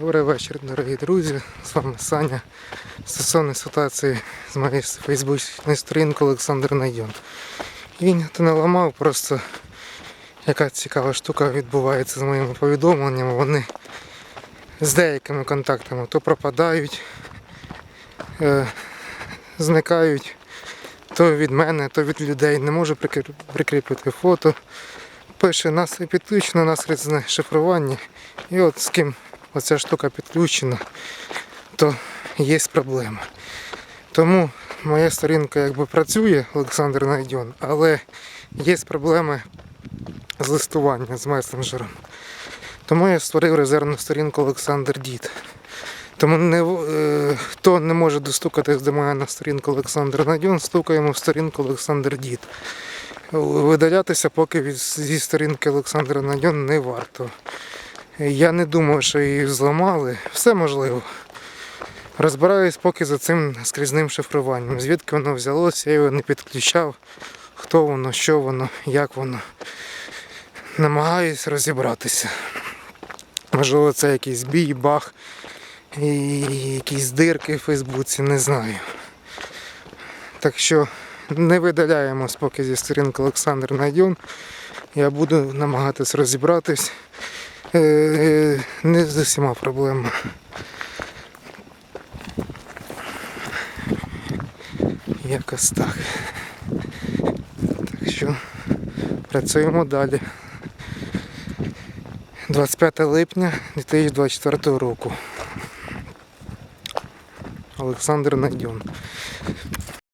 Добрий вечір, дорогі друзі. З вами Саня. Стосовно ситуації з моєї фейсбучної сторінки Олександр Найдьон. І ніхто не ламав, просто яка цікава штука відбувається з моїми повідомленнями. Вони з деякими контактами то пропадають, е, зникають то від мене, то від людей. Не можу прикріпити фото. Пише нас підключено наслідне шифрування. І от з ким оця штука підключена, то є проблема. Тому моя сторінка якби працює, Олександр Найдьон, але є проблеми з листуванням з месенджером. Тому я створив резервну сторінку Олександр Дід. Тому не, е, хто не може достукатись до мене на сторінку Олександр Найдьон, стукаємо в сторінку Олександр Дід. Видалятися поки зі сторінки Олександра Найдьон не варто. Я не думаю, що її зламали. Все можливо. Розбираюсь поки за цим скрізним шифруванням. Звідки воно взялося, я його не підключав. Хто воно, що воно, як воно. Намагаюсь розібратися. Можливо, це якийсь бій, баг, і якісь дирки в Фейсбуці, не знаю. Так що не видаляємось поки зі сторінки Олександр Найдьон. Я буду намагатись розібратись. Е, Не з усіма проблемами. Якось так. Так що працюємо далі. 25 липня 2024 року. Олександр Найдьон.